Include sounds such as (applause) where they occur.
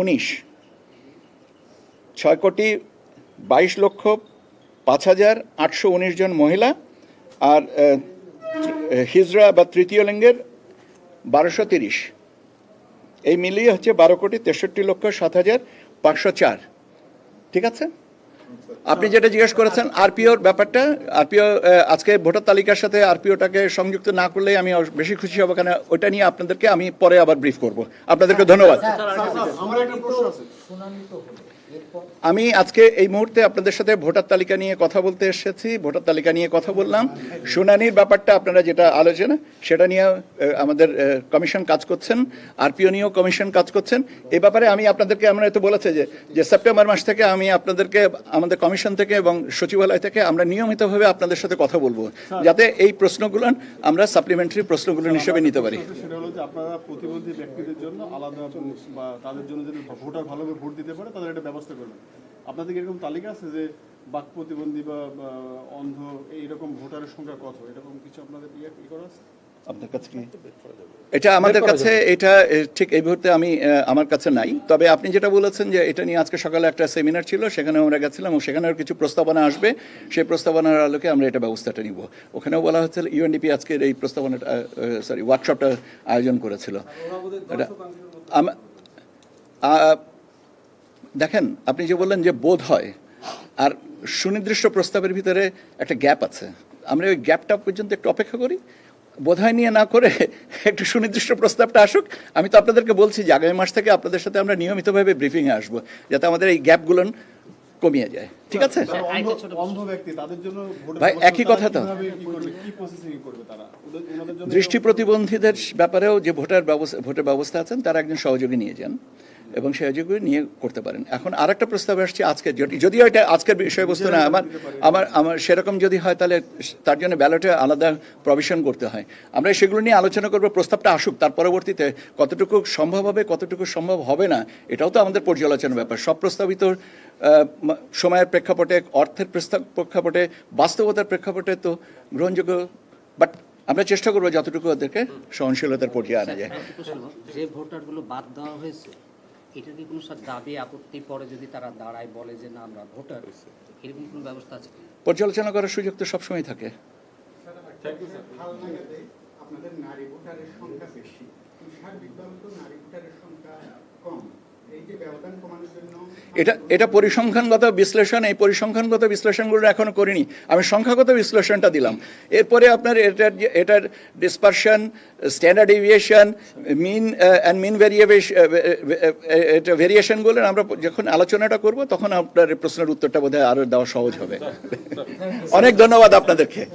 উনিশ। ছয় কোটি বাইশ লক্ষ পাঁচ হাজার আটশো উনিশ জন মহিলা আর হিজরা বা তৃতীয় লিঙ্গের বারোশো তিরিশ। এই মিলিয়ে হচ্ছে বারো কোটি তেষট্টি লক্ষ সাত হাজার পাঁচশো চার। ঠিক আছে? আপনি যেটা জিজ্ঞেস করেছেন আরপিওর ব্যাপারটা আরপিও আজকে ভোটার তালিকার সাথে আরপিওটাকে সংযুক্ত না করলে আমি বেশি খুশি হব কেন ওটা নিয়ে আপনাদেরকে আমি পরে আবার ব্রিফ করব আপনাদেরকে ধন্যবাদ আমি আজকে এই মুহূর্তে আপনাদের সাথে ভোটার তালিকা নিয়ে কথা বলতে এসেছি ভোটার তালিকা নিয়ে কথা বললাম। শুনানির ব্যাপারটা আপনারা যেটা আলোচনা সেটা নিয়ে আমাদের কমিশন কাজ করছেন আরপিও নিয়েও কমিশন কাজ করছেন। এই ব্যাপারে আমি আপনাদেরকে আমরা তো বলেছে যে যে সেপ্টেম্বর মাস থেকে আমি আপনাদেরকে আমাদের কমিশন থেকে এবং সচিবালয় থেকে আমরা নিয়মিতভাবে আপনাদের সাথে কথা বলব। যাতে এই প্রশ্নগুলো আমরা সাপ্লিমেন্টারি প্রশ্নগুলো হিসেবে নিতে পারি। সেটা হলো যে আপনারা প্রতিবন্ধী ব্যক্তিদের জন্য আলাদা বা তাদের জন্য যদি ভোটার ভালোভাবে ভোট দিতে পারে তাদের একটা ব্যবস্থা করবেন। আপনাদের কি এরকম তালিকা আছে যে বাক প্রতিবন্ধী বা অন্ধ এইরকম ভোটারের সংখ্যা কত? এরকম কিছু আপনাদের ইয়ে করা আছে? আপনার কাছে কি? এটা আমাদের কাছে এটা ঠিক এই মুহূর্তে আমি আমার কাছে নাই। তবে আপনি যেটা বলেছেন যে এটা নিয়ে আজকে সকালে একটা সেমিনার ছিল সেখানে আমরা গেছিলাম এবং সেখানেও কিছু প্রস্তাবনা আসবে। সেই প্রস্তাবনার আলোকে আমরা এটা ব্যবস্থাটা নিব। ওখানেও বলা হচ্ছে ইউএনডিপি আজকের এই প্রস্তাবনাটা সরি ওয়ার্কশপটা আয়োজন করেছিল। এটা দেখেন আপনি যে বললেন যে বোধ হয় আর সুনির্দিষ্ট প্রস্তাবের ভিতরে একটা গ্যাপ আছে। আমরা ওই গ্যাপটা পর্যন্ত একটু অপেক্ষা করি। বোধহয় নিয়ে না করে (laughs) একটু সুনির্দিষ্ট প্রস্তাবটা আসুক। আমি তো আপনাদেরকে বলছি যে আগামী মাস থেকে আপনাদের সাথে আমরা নিয়মিতভাবে ব্রিফিংয়ে আসব যাতে আমাদের এই গ্যাপগুলো কমিয়ে যায়। ঠিক আছে? ভাই, একই কথা তো। দৃষ্টি প্রতিবন্ধীদের ব্যাপারেও যে ভোটার ব্যবস্থা ভোটের ব্যবস্থা আছেন তারা একজন সহযোগী নিয়ে যান। এবং সহযোগী নিয়ে করতে পারেন। এখন আর একটা প্রস্তাব আসছে আজকে। যদি- যদিও এটা আজকের বিষয়বস্তু না, আমার আমার আমার সেরকম যদি হয় তাহলে তার জন্য ব্যালটে আলাদা প্রভিশন করতে হয়। আমরা সেগুলো নিয়ে আলোচনা করব, প্রস্তাবটা আসুক। তার পরবর্তীতে কতটুকু সম্ভব হবে, কতটুকু সম্ভব হবে না, এটাও তো আমাদের পর্যালোচনার ব্যাপার। সব প্রস্তাবিত সময়ের প্রেক্ষাপটে, অর্থের প্রস্তাব প্রেক্ষাপটে, বাস্তবতার প্রেক্ষাপটে তো গ্রহণযোগ্য। বাট আমরা চেষ্টা করব যতটুকু ওদেরকে সহনশীলতার পর্যায়ে আনা যায়। যে ভোটারগুলো বাদ দেওয়া হয়েছে এটার যদি কোনো দাবি আপত্তি পরে যদি তারা দাঁড়ায় বলে যে না আমরা ভোটার এরকম কোনো ব্যবস্থা আছে? পর্যালোচনা করার সুযোগ তো সবসময় থাকে। আপনাদের নারী ভোটারের সংখ্যা বেশি। সার্বিকভাবে তো নারী ভোটারের সংখ্যা কম এই যে ব্যবধান কমানোর জন্য এটা এটা পরিসংখ্যানগত বিশ্লেষণ এই পরিসংখ্যানগত বিশ্লেষণগুলো এখনও করিনি। আমি সংখ্যাগত বিশ্লেষণটা দিলাম। এরপরে আপনার এটার যে- এটার dispersion standard deviation mean and mean variation এটা ভেরিয়েশনগুলো আমরা যখন আলোচনাটা করব তখন আপনার প্রশ্নের উত্তরটা বোধহয় আরও দেওয়া সহজ হবে। অনেক ধন্যবাদ আপনাদেরকে।